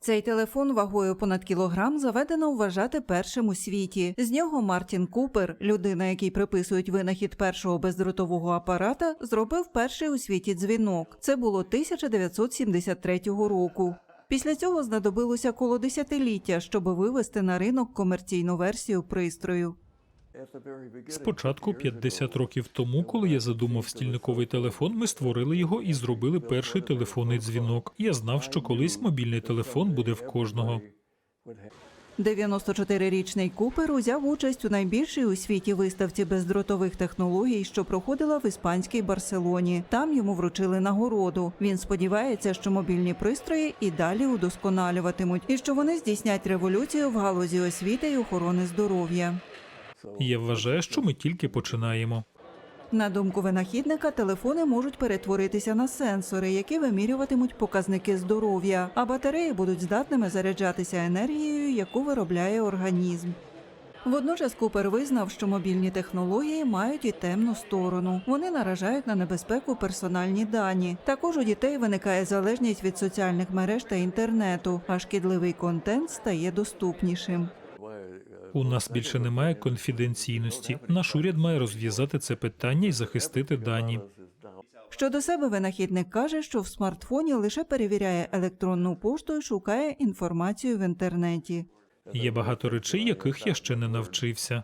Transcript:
Цей телефон вагою понад кілограм заведено вважати першим у світі. З нього Мартін Купер, людина, якій приписують винахід першого бездротового апарата, зробив перший у світі дзвінок. Це було 1973 року. Після цього знадобилося коло десятиліття, щоб вивести на ринок комерційну версію пристрою. Спочатку, 50 років тому, коли я задумав стільниковий телефон, ми створили його і зробили перший телефонний дзвінок. Я знав, що колись мобільний телефон буде в кожного. 94-річний Купер узяв участь у найбільшій у світі виставці бездротових технологій, що проходила в іспанській Барселоні. Там йому вручили нагороду. Він сподівається, що мобільні пристрої і далі удосконалюватимуть, і що вони здійснять революцію в галузі освіти і охорони здоров'я. Я вважаю, що ми тільки починаємо. На думку винахідника, телефони можуть перетворитися на сенсори, які вимірюватимуть показники здоров'я, а батареї будуть здатними заряджатися енергією, яку виробляє організм. Водночас Купер визнав, що мобільні технології мають і темну сторону. Вони наражають на небезпеку персональні дані. Також у дітей виникає залежність від соціальних мереж та інтернету, а шкідливий контент стає доступнішим. У нас більше немає конфіденційності. Наш уряд має розв'язати це питання і захистити дані. Щодо себе винахідник каже, що в смартфоні лише перевіряє електронну пошту і шукає інформацію в інтернеті. Є багато речей, яких я ще не навчився.